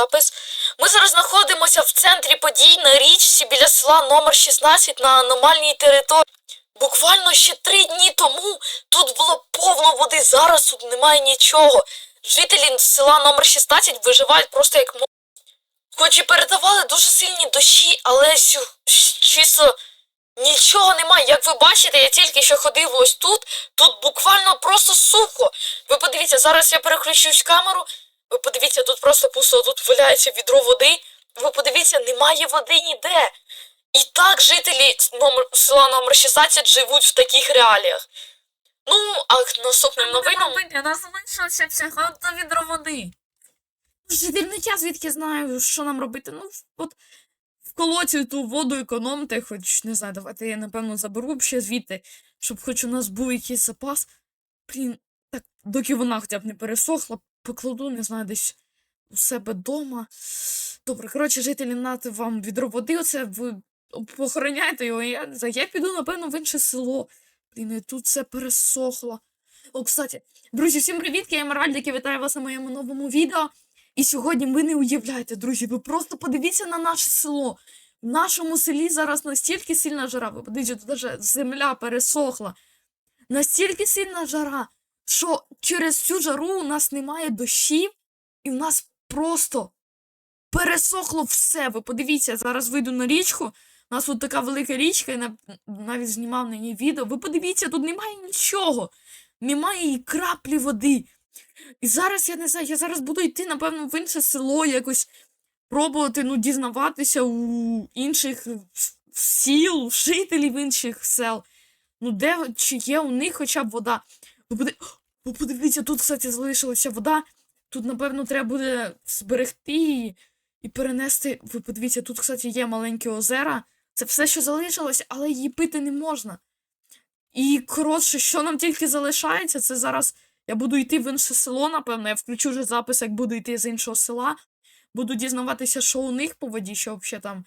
запис. Ми зараз знаходимося в центрі подій на річці біля села номер 16 на аномальній території. Буквально ще три дні тому тут було повно води, зараз тут немає нічого. Жителі села номер 16 виживають просто як можуть. Хоч і передавали дуже сильні дощі, але сю... чисто нічого немає. Як ви бачите, я тільки що ходив ось тут, тут буквально просто сухо. Ви подивіться, зараз я переключусь камеру. Ви подивіться, тут просто пусто, тут валяється відро води. Ви подивіться, немає води ніде. І так жителі номер, села номер 16 живуть в таких реаліях. Ну, а наступним новинам. У нас залишилося всього одне відро води. Житель я звідки знаю, що нам робити. Ну, от вколоті ту воду економте, хоч не знаю, давайте я напевно заберу ще звідти, щоб хоч у нас був якийсь запас. Блін, так, доки вона хоча б не пересохла, покладу, не знаю, десь у себе вдома. Добре, коротше, жителі нати вам відро води, оце ви охороняйте його. Я, не знаю, я піду, напевно, в інше село. Блін, і тут все пересохло. О, кстати, друзі, всім привіт! Я Емеральд, я вітаю вас на моєму новому відео. І сьогодні ви не уявляєте, друзі, ви просто подивіться на наше село. В нашому селі зараз настільки сильна жара. Ви подивіться, тут навіть земля пересохла. Настільки сильна жара, що через цю жару у нас немає дощів, і в нас просто пересохло все. Ви подивіться, зараз вийду на річку. У нас тут така велика річка, я навіть знімав на ній відео. Ви подивіться, тут немає нічого. Немає і краплі води. І зараз я не знаю, я зараз буду йти, напевно, в інше село якось пробувати ну, дізнаватися у інших сіл, жителів інших сел. Ну, де чи є у них хоча б вода. Ви, поди... Ви подивіться, тут, кстати, залишилася вода. Тут, напевно, треба буде зберегти її і перенести. Ви подивіться, тут, кстати, є маленькі озера. Це все, що залишилося, але її пити не можна. І коротше, що нам тільки залишається, це зараз я буду йти в інше село, напевно. Я включу вже запис, як буду йти з іншого села. Буду дізнаватися, що у них по воді, що взагалі там.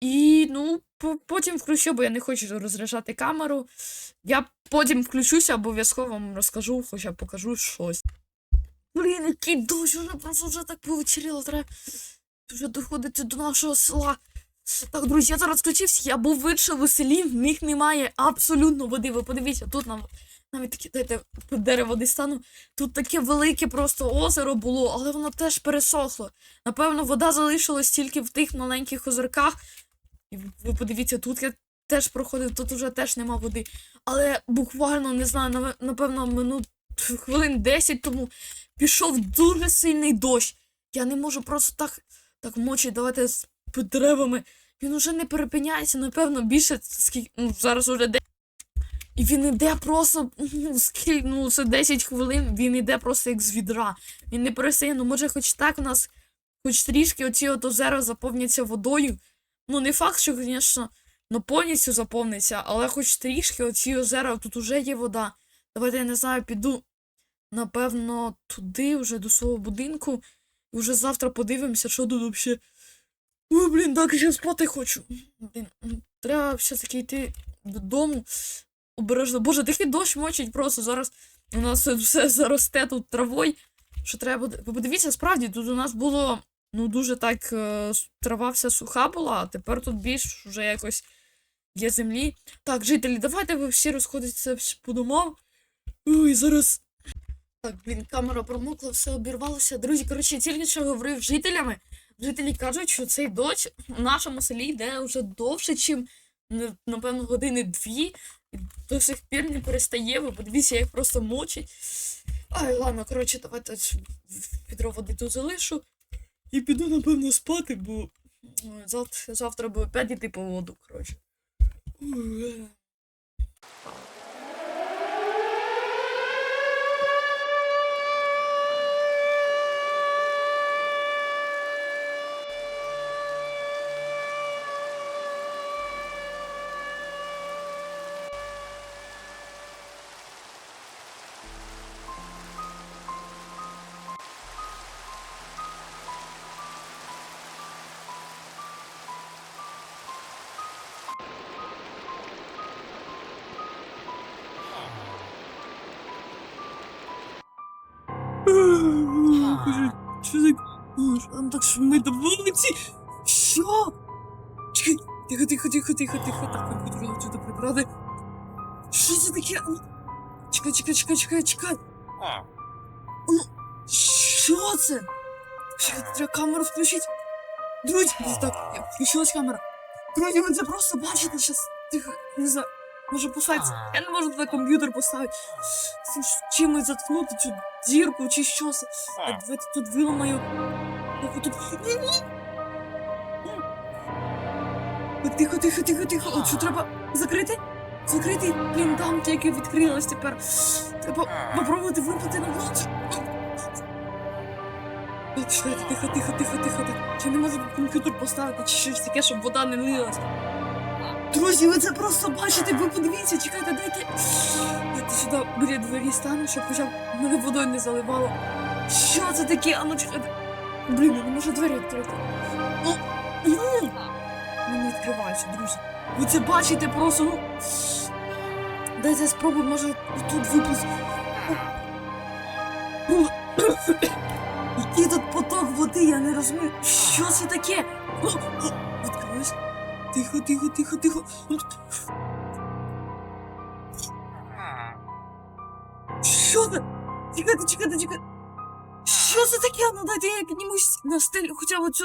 І ну, потім включу, бо я не хочу розряджати камеру. Я потім включуся, обов'язково вам розкажу, хоча покажу щось. Блін, який дощ, уже просто вже так повечеріло, треба вже доходити до нашого села. Так, друзі, я зараз включився, я був в іншому селі, в них немає абсолютно води. Ви подивіться, тут нам навіть таке, дайте дерево десь стану. Тут таке велике просто озеро було, але воно теж пересохло. Напевно, вода залишилась тільки в тих маленьких озерках. І ви подивіться, тут я теж проходив, тут уже теж нема води. Але буквально, не знаю, напевно, минут хвилин 10 тому пішов дуже сильний дощ. Я не можу просто так, так мочі давати з деревами. Він уже не перепиняється, напевно, більше скільки. Ну, зараз уже де. І він іде просто, ну, скільки, ну, це 10 хвилин, він іде просто як з відра. Він не перестає, ну може хоч так у нас, хоч трішки оці от озера заповняться водою. Ну, не факт, що, звісно, ну повністю заповниться, але хоч трішки оці озера, тут уже є вода. Давайте, я не знаю, піду, напевно, туди, вже до свого будинку. І вже завтра подивимося, що тут взагалі. Ой, блін, так я спати хочу. Блін, треба все-таки йти додому. Обережно. Боже, такий дощ мочить просто зараз. У нас все заросте тут травою. Що треба буде. Подивіться, справді, тут у нас було ну дуже так. е, трава вся суха була, а тепер тут більш вже якось є землі. Так, жителі, давайте ви всі розходитеся по домам. Ой, зараз. Так, блін, камера промокла, все обірвалося. Друзі, коротше, тільки що говорив жителями. Жителі кажуть, що цей дощ у нашому селі йде вже довше, чим, напевно, години дві. До сих пір не перестає, ви подивіться, як просто мочить. Ай, ладно, коротше, давайте відро води тут залишу. І піду, напевно, спати, бо завтра, завтра буде опять іти по воду, коротше. Ой. Що так? ну, ну так що ми до вулиці. Що? Чекай, тихо, тихо, тихо, тихо, тихо, так буду сюди прибрати. Що це таке? Чекай, чекай, чекай, чекай, чекай. Ну, що це? Чекай, треба камеру включити. Друзі, так, включилась камера. Друзі, ви це просто бачите, щас, тихо, не знаю, може поставити, я не можу туди комп'ютер поставити. Чимось заткнути цю дірку чи що. А давайте тут виламаю. Як тут. Тихо, тихо, тихо, тихо. От що треба закрити? Закрити, блін, дамки, які відкрилась тепер. Треба попробувати випити на вулицю. Чекайте, тихо, тихо, тихо, тихо. Чи не можу комп'ютер поставити, чи щось таке, щоб вода не лилась. Друзі, ви це просто бачите, ви подивіться, чекайте, дайте. Дайте сюди біля двері стану, щоб хоча б мене водою не заливало. Що це таке? А ну чекайте. Блін, я не можу двері відкрити. Ну, ну. Ну, не відкриваються, друзі. Ви це бачите просто, ну. Дайте я спробую, може, тут випуск. Ну, Який тут поток води, я не розумію. Що це таке? Тихо, тихо, тихо, тихо. Що це? Чекайте, чекайте, чекайте. Що це таке? Ну дайте я піднімусь на стелю хоча б оцю,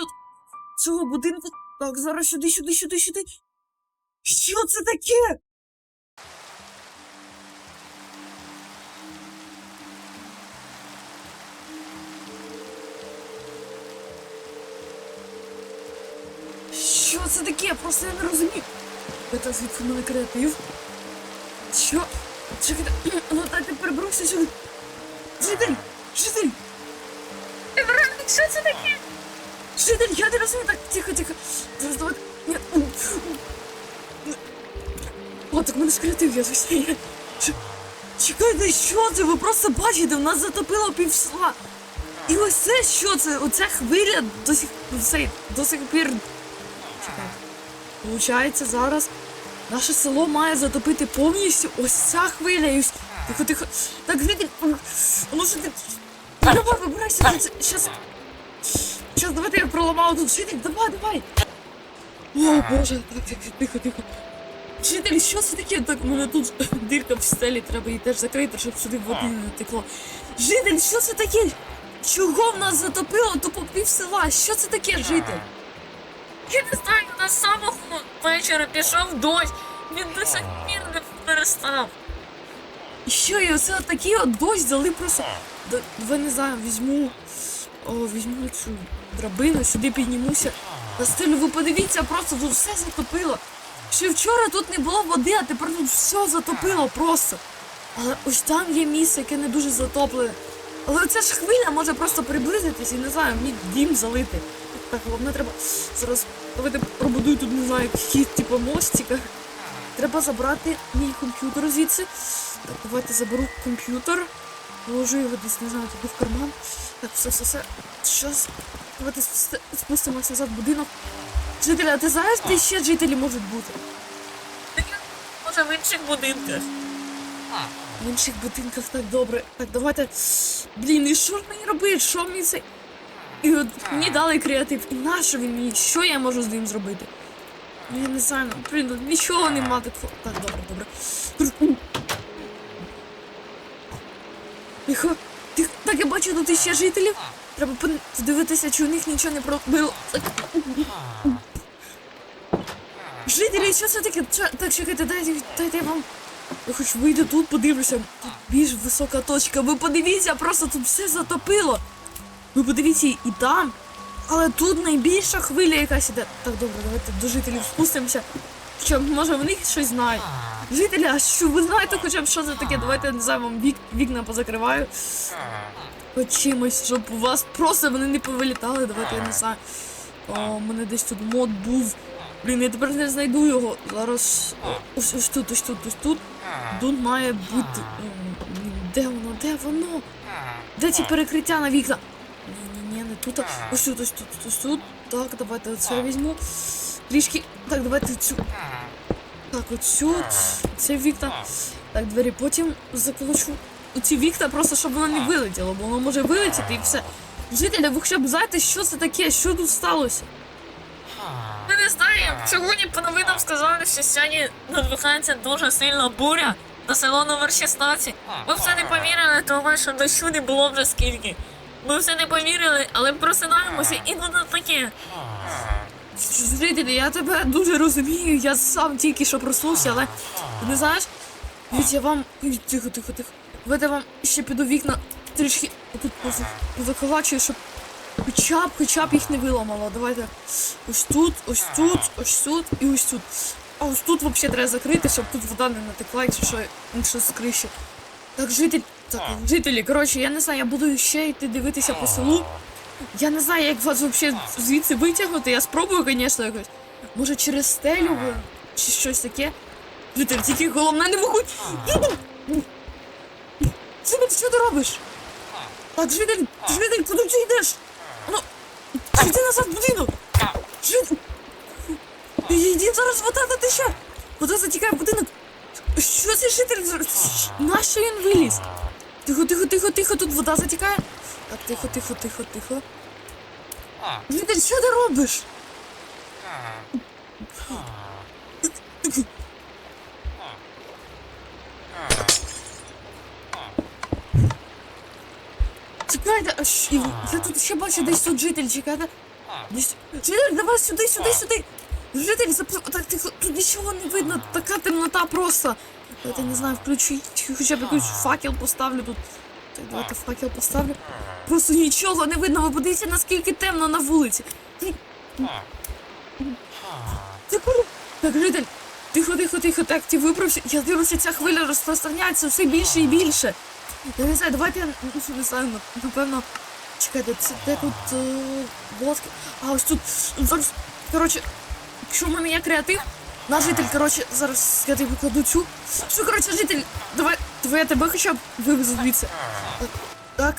цього будинку. Так, зараз сюди, сюди, сюди, сюди. Що це таке? Що це таке? Просто я не розумію. Це звідки мене креатив. Що? Чекайте, ну дайте переберуся сюди. Житель! Житель! Вероник, що це таке? Житель, я не розумію, так, тихо, тихо. Зараз давайте. Ні. О, так в мене ж креатив, я звісно. я- Чекайте, що це? Ви просто бачите, в нас затопило пів села. І ось це що це? Оця хвиля до сих, цей, до сих пір. Получається, зараз наше село має затопити повністю ось ця хвиля і ось. Тихо, тихо. Так, Вітель, ну що ти. Давай, вибирайся, це щас. Щас, давайте я проламав тут житель, давай, давай. О, боже, так, так, тихо, тихо. Житель, що це таке? Так, у мене тут дирка в стелі, треба її теж закрити, щоб сюди води не натекло. Житель, що це таке? Чого в нас затопило тупо пів села? Що це таке, житель? Я не знаю, на самого вечора пішов дощ. Він до сих пір не перестав. І що, і оце такий от дощ дали просто. Да, давай не знаю, візьму. О, візьму цю драбину, сюди піднімуся. На стелю, ви подивіться, просто тут все затопило. Ще вчора тут не було води, а тепер тут все затопило просто. Але ось там є місце, яке не дуже затоплене. Але оця ж хвиля може просто приблизитись і не знаю, мені дім залити. Так, головне треба зараз давайте пробудую тут, не знаю, якийсь типу мостика. Треба забрати мій комп'ютер звідси. Так, давайте заберу комп'ютер. Положу його десь, не знаю, туди в карман. Так, все, все, все. Щас. Давайте спустимося назад в будинок. Жителі, а ти знаєш, де ще жителі можуть бути? Може, в інших будинках. В інших будинках так добре. Так, давайте. Блін, і що ж мені робити? Що мені це. І от мені дали креатив. І нащо він мені? Що я можу з ним зробити? Ну, Я не знаю, ну, блін, ну, нічого нема такого. Так, добре, добре. Тихо. Тихо. Так, я бачу тут іще жителів. Треба подивитися, чи у них нічого не пробило. Жителі, що це таке? Так, чекайте, дайте, дайте я вам. Я хоч вийду тут, подивлюся. Тут більш висока точка. Ви подивіться, просто тут все затопило. Ви подивіться і там. Але тут найбільша хвиля якась іде. Так, добре, давайте до жителів спустимося. Що, може, вони щось знають. Жителі, а що ви знаєте хоча б що це таке? Давайте не знаю, вам вік, вікна позакриваю. Чимось, щоб у вас просто вони не повилітали. Давайте я не знаю. О, мене десь тут мод був. Блін, я тепер не знайду його. Зараз. Ось ось тут, ось тут, ось тут. Тут має бути. Де воно? Де воно? Де ці перекриття на вікна? Ні, ні, ні, не тут. Ось тут, ось тут, ось тут. Так, давайте це візьму. Трішки. Так, давайте цю. Так, оцю. Це вікна. Так, двері потім заколочу. Ці вікна просто, щоб воно не вилетіло, бо воно може вилетіти і все. Жителі, ви хоча б знаєте, що це таке? Що тут сталося? Не знаємо. Сьогодні по новинам сказали, що сьогодні надвигається дуже сильна буря на село номер 16. Ми все не повірили, тому що дощу не було вже скільки. Ми все не повірили, але просинаємося і воно таке. Жителі, я тебе дуже розумію, я сам тільки що проснувся, але не знаєш, Ведь я вам. Тихо, тихо, тихо. Давайте вам ще піду вікна трішки позаколачую, щоб хоча б, хоча б їх не виламало. Давайте ось тут, ось тут, ось тут і ось тут. А ось тут взагалі треба закрити, щоб тут вода не натекла, якщо що, якщо з криші. Так, житель. Так, жителі, коротше, я не знаю, я буду ще йти дивитися по селу. Я не знаю, як вас взагалі звідси витягнути. Я спробую, звісно, якось. Може через стелю ви- чи щось таке. Житель, тільки головне не виходь. Що ти робиш? Так, житель, житель, куди ти йдеш? Ну, йди назад в будинок. Що? Йди зараз вода ще! Вода затікає в будинок. Що цей житель? На Нащо він виліз? Тихо, тихо, тихо, тихо, тут вода затікає. Так, тихо, тихо, тихо, тихо. Житель, що ти робиш? Чекайте, а? Я тут ще бачу десь тут житель, чекайте. Житель, давай сюди, сюди, сюди. Житель, зап... так тихо, тут нічого не видно, така темнота просто. Давайте, не знаю, включить, хоча б якийсь факел поставлю тут. Так, давайте факел поставлю. Просто нічого не видно, ви подивіться, наскільки темно на вулиці. Коли? Так, житель, тихо, тихо, тихо, так, ти виправся. Я дивлюся, ця хвиля розпространяється все більше і більше. Я не знаю, давайте я ну, не знаю, нап- напевно. Чекайте, це де тут е, водки. А ось тут зараз. Коротше, якщо в мене є креатив, наш житель, коротше, зараз я тобі покладу цю. Все, коротше, житель, давай, давай я тебе хоча б вивезу звідси. Так.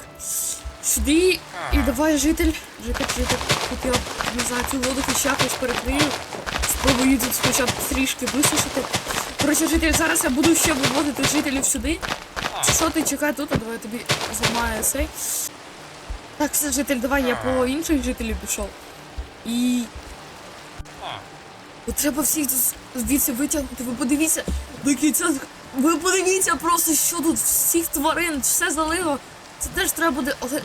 Сюди і давай житель. Житель, житель. Я не знаю, цю воду хоч якось перекрию. Спробую тут хоча б трішки висушити. Коротше, житель, зараз я буду ще виводити жителів сюди. Що ти чекай тут, а давай я тобі зламаю цей. Так, все, житель, давай я по інших жителів пішов. І. От треба всіх звідси витягнути. Ви подивіться до кінця. Ви подивіться просто, що тут всіх тварин, все залило. Це теж треба буде, але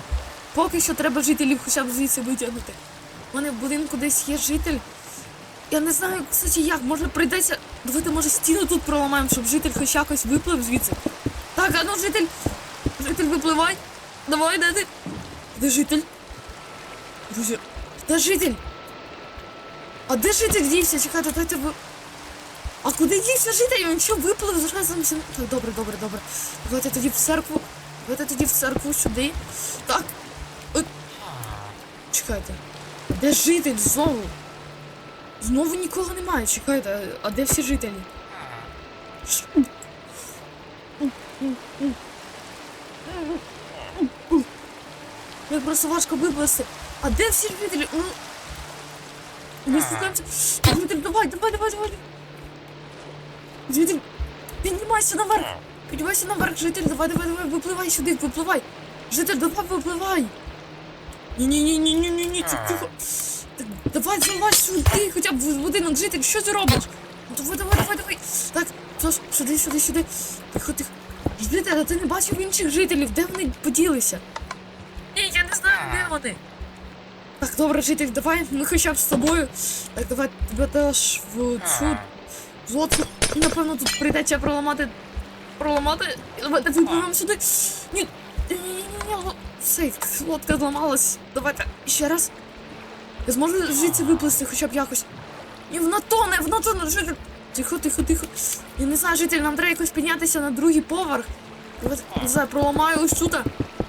поки що треба жителів хоча б звідси витягнути. У мене в будинку десь є житель. Я не знаю, кстати, як, може прийдеться. Давайте, може, стіну тут проламаємо, щоб житель хоч якось виплив звідси. Так, а ну житель. Житель випливай. Давай, де ти? Де житель? Друзі, де житель? А де житель дівся? Чекайте, дайте ви. А куди дівся житель? Він що виплив разом зі мною? Так, Добре, добре, добре. Давайте тоді в церкву. Давайте тоді в церкву сюди. Так. От. Чекайте. Де житель знову? Знову нікого немає. Чекайте, а де всі жителі? Як просто важко виплести. А де всі жителі? Ну, Ми слухаємося. Житель, давай, давай, давай, давай. Житель, піднімайся наверх. Піднімайся наверх, житель, давай, давай, давай, випливай сюди, випливай. Житель, давай, випливай. Ні-ні-ні-ні-ні-ні, тихо. Давай, залазь сюди, хоча б в будинок, житель, що ти робиш? Давай, давай, давай, давай. Так, сюди, сюди, сюди. Тихо, тихо. Житель, а ти не бачив інших жителів, де вони поділися? Ні, я не знаю, де вони. Так, добре, житель, давай ми хоча б з тобою. Так, давай тебе теж в цю лодку. Напевно, тут прийдеться проламати. Проламати. Давайте випливемо сюди. Ні. Ні, ні, ні, ні, все, лодка зламалась. Давайте ще раз. Я зможу звідси виплисти хоча б якось. Ні, вона тоне, вона тоне, житель. Тихо, тихо, тихо. Я не знаю, житель, нам треба якось піднятися на другий поверх. Давайте, не знаю, проламаю ось тут.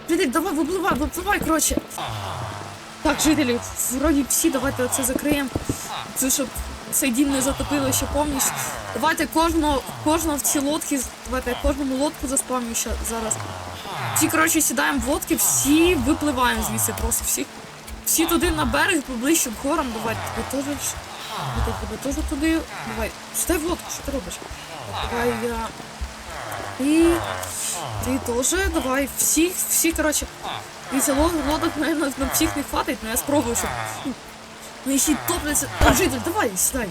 Житель, давай, випливай, випливай, коротше. Так, жителі, вроді всі, давайте оце закриємо. Це щоб цей дім не затопило ще повністю. Давайте кожного, кожного в ці лодки, давайте кожному лодку заспавню ще зараз. Всі, коротше, сідаємо в лодки, всі випливаємо звідси, просто всі. Всі туди на берег, поближче к горам, давайте тебе теж. Ж- Давайте тебе теж туди. Давай, сідай в лодку, що ти робиш? Давай я. І ти теж, давай, всі, всі, коротше. Дивіться, лодок, мабуть, на всіх не хватить, але я спробую, щоб... Ну, якщо топляться... А, житель, давай, сідай.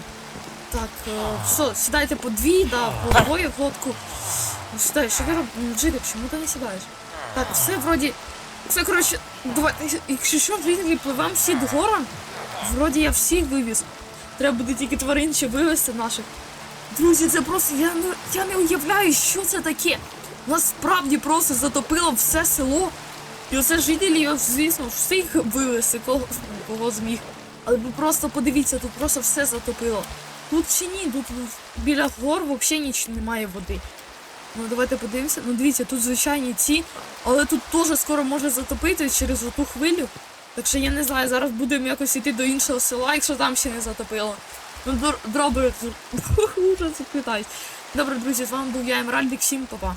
Так, е, все, сідайте по дві, да, по двоє в лодку. Ну, сідай, що ти робиш? Житель, чому ти не сідаєш? Так, все вроді... Все, коротше, давайте, якщо що, жителі, пливемо всі до гора. Вроді я всіх вивіз. Треба буде тільки тварин ще вивезти наших. Друзі, це просто я не, я не уявляю, що це таке. Нас справді просто затопило все село. І оце жителі, звісно, всіх вивезти, кого, кого зміг. Але ви просто подивіться, тут просто все затопило. Тут чи ні, тут біля гор взагалі нічого немає води. Ну давайте подивимося. Ну дивіться, тут звичайні ці, але тут теж скоро може затопити через оту хвилю. Так що я не знаю, зараз будемо якось йти до іншого села, якщо там ще не затопило. Ну, добре, ужас питаюсь. Добре, друзі, з вами був я, Емеральдик, всім па-па.